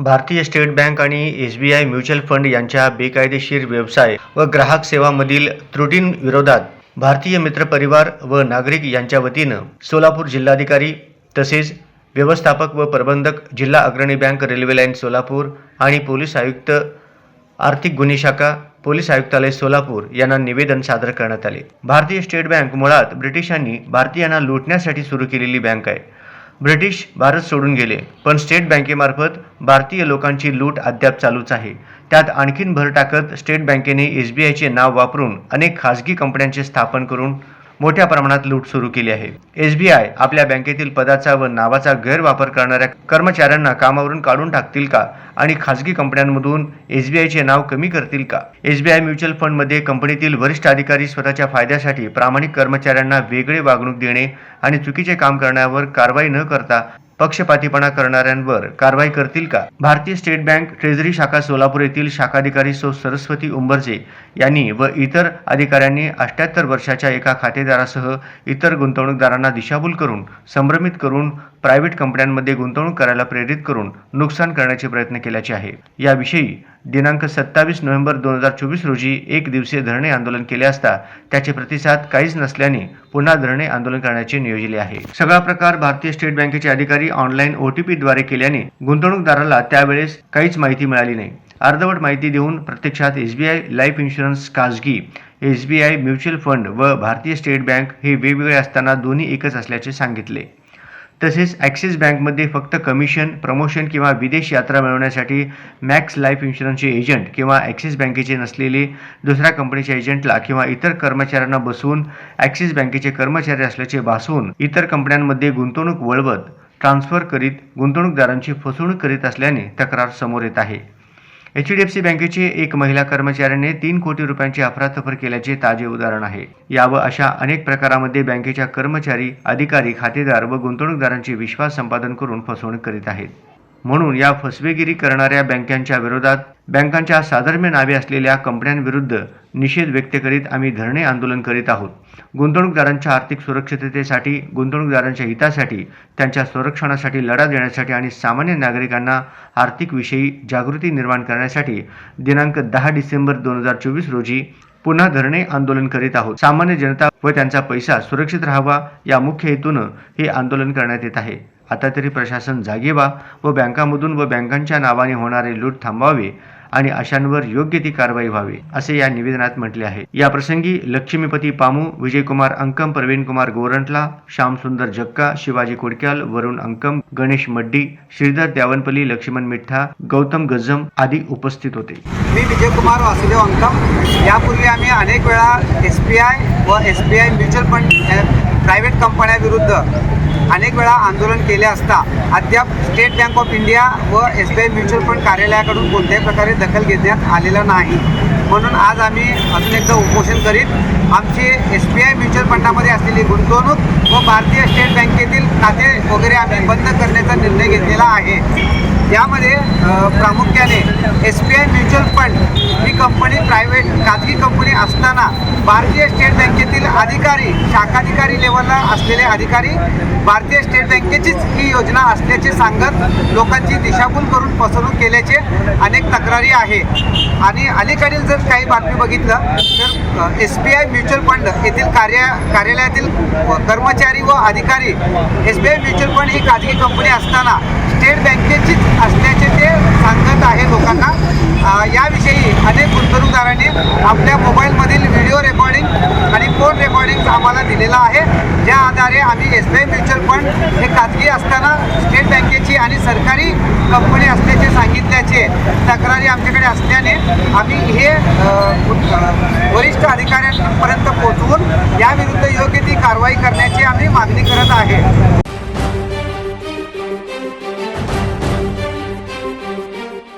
भारतीय state bank आणि S B I mutual fund यांच्या बेकायदेशीर व्यवसाय व ग्राहक सेवामधील त्रुटींविरोधात भारतीय मित्र परिवार व नागरिक यांच्या वतीनं सोलापूर जिल्हाधिकारी तसेच व्यवस्थापक व प्रबंधक जिल्हा अग्रणी बँक रेल्वे लाईन सोलापूर आणि पोलीस आयुक्त आर्थिक गुन्हे शाखा पोलीस आयुक्तालय सोलापूर यांना निवेदन सादर करण्यात आले. भारतीय स्टेट बँक मुळात ब्रिटिशांनी भारतीयांना लुटण्यासाठी सुरू केलेली बँक आहे. ब्रिटिश भारत सोडून गेले पण स्टेट बँकेमार्फत भारतीय लोकांची लूट अद्याप चालूच आहे. त्यात आणखीन भर टाकत स्टेट बँकेने एस बी आयचे नाव वापरून अनेक खाजगी कंपन्यांचे स्थापन करून मोठ्या प्रमाणात लूट सुरू केली आहे. एस बी आय आपल्या बँकेतील पदाचा व नावाचा गैरवापर करणाऱ्या कर्मचाऱ्यांना कामावरून काढून टाकतील का? आणि खासगी कंपन्यांमधून एस बी आयचे नाव कमी करतील का? एस बी आय म्युच्युअल फंडमध्ये कंपनीतील वरिष्ठ अधिकारी स्वतःच्या फायद्यासाठी प्रामाणिक कर्मचाऱ्यांना वेगळे वागणूक देणे आणि चुकीचे काम करण्यावर कारवाई न करता पक्षपातीपणा करणाऱ्यांवर कारवाई करतील का? भारतीय स्टेट बँक ट्रेझरी शाखा सोलापूर येथील शाखाधिकारी सो सरस्वती उंबरजे यांनी व इतर अधिकाऱ्यांनी अष्ट्याहत्तर वर्षाच्या एका खातेदारासह इतर गुंतवणूकदारांना दिशाभूल करून संभ्रमित करून प्रायव्हेट कंपन्यांमध्ये गुंतवणूक करायला प्रेरित करून नुकसान करण्याचे प्रयत्न केल्याचे आहे. याविषयी दिनांक सत्तावीस नोव्हेंबर दोन हजार चोवीस रोजी एक दिवसीय धरणे आंदोलन केले असता त्याचे प्रतिसाद काहीच नसल्याने पुन्हा धरणे आंदोलन करण्याचे नियोजले आहे. सगळा प्रकार भारतीय स्टेट बँकेचे अधिकारी ऑनलाईन ओ टी पीद्वारे केल्याने गुंतवणूकदाराला त्यावेळेस काहीच माहिती मिळाली नाही. अर्धवट माहिती देऊन प्रत्यक्षात S B I life insurance खाजगी S B I mutual fund व भारतीय स्टेट बँक हे वेगवेगळे असताना दोन्ही एकच असल्याचे सांगितले. तसेच ॲक्सिस बँकमध्ये फक्त कमिशन प्रमोशन किंवा विदेश यात्रा मिळवण्यासाठी मॅक्स लाईफ इन्शुरन्सचे एजंट किंवा ॲक्सिस बँकेचे नसलेले दुसऱ्या कंपनीच्या एजंटला किंवा इतर कर्मचाऱ्यांना बसवून ॲक्सिस बँकेचे कर्मचारी असल्याचे भासवून इतर कंपन्यांमध्ये गुंतवणूक वळवत ट्रान्स्फर करीत गुंतवणूकदारांची फसवणूक करीत असल्याने तक्रार समोर येत आहे. एच डी एफ सी बँकेचे एक महिला कर्मचाऱ्याने तीन कोटी रुपयांची अफरातफर केल्याचे ताजे उदाहरण आहे. या व अशा अनेक प्रकारामध्ये बँकेच्या कर्मचारी अधिकारी खातेदार व गुंतवणूकदारांचे विश्वास संपादन करून फसवणूक करीत आहेत. म्हणून या फसवेगिरी करणाऱ्या बँकांच्या विरोधात बँकांच्या साधर्म्य नावे असलेल्या कंपन्यांविरुद्ध निषेध व्यक्त करीत आम्ही धरणे आंदोलन करीत आहोत. गुंतवणूकदारांच्या आर्थिक सुरक्षिततेसाठी गुंतवणूकदारांच्या हितासाठी त्यांच्या संरक्षणासाठी लढा देण्यासाठी आणि सामान्य नागरिकांना आर्थिकविषयी जागृती निर्माण करण्यासाठी दिनांक दहा डिसेंबर दोन हजार चोवीस रोजी पुन्हा धरणे आंदोलन करीत आहोत. सामान्य जनता व त्यांचा पैसा सुरक्षित राहावा या मुख्य हेतूनं हे आंदोलन करण्यात येत आहे. आता तरी प्रशासन जागे व्हा व बँकामधून व बँकांच्या नावाने होणारे लूट थांबवावे आणि अशांवर योग्य ती कारवाई व्हावी असे या निवेदनात म्हटले आहे. या प्रसंगी लक्ष्मीपती पामू विजयकुमार अंकम प्रवीण कुमार गोरंटला श्यामसुंदर जक्का शिवाजी कोडक्याल वरुण अंकम गणेश मड्डी श्रीधर द्यावनपल्ली लक्ष्मण मिठ्ठा गौतम गजम आदी उपस्थित होते. मी विजयकुमार वासुदेव अंकम. यापूर्वी आम्ही अनेक वेळा एस बी आय व S B I mutual fund private कंपन्याविरुद्ध अनेक वेळा आंदोलन केले असता अद्याप स्टेट बँक ऑफ इंडिया व S B I mutual fund कार्यालयाकडून कोणत्याही प्रकारे दखल घेण्यात आलेला नाही. म्हणून आज आम्ही अजून एकदा उपोषण करीत आमची एस बी आय म्युच्युअल फंडामध्ये असलेली गुंतवणूक व भारतीय स्टेट बँकेतील खाते वगैरे आम्ही बंद करण्याचा निर्णय घेतलेला आहे. यामध्ये प्रामुख्याने S B I mutual fund he company private खाजगी कंपनी असताना भारतीय स्टेट बँकेतील अधिकारी शाखाधिकारी लेवलला असलेले अधिकारी भारतीय स्टेट बँकेचीच ही योजना असल्याचे सांगत लोकांची दिशाभूल करून फसवणूक केल्याचे अनेक तक्रारी आहे. आणि अलीकडील जर काही बातमी बघितलं तर S B I mutual fund येथील कार्य कार्यालयातील कर्मचारी व अधिकारी S B I mutual fund ही खाजगी कंपनी असताना स्टेट बँकेचीच असल्याचे ते सांगत आहे लोकांना. याविषयी अनेक गुंतवणूकदारांनी आपल्या मोबाईलमधील व्हिडिओ रेकॉर्डिंग आणि फोन रेकॉर्डिंग आम्हाला दिलेला आहे. ज्या आधारे आम्ही S B I mutual fund हे खाजगी असताना स्टेट बँकेची आणि सरकारी कंपनी असल्याचे सांगितल्याचे तक्रारी आमच्याकडे असल्याने आम्ही हे वरिष्ठ अधिकाऱ्यांपर्यंत पोहोचवून याविरुद्ध योग्य ती कारवाई करण्याची आम्ही मागणी करत आहे.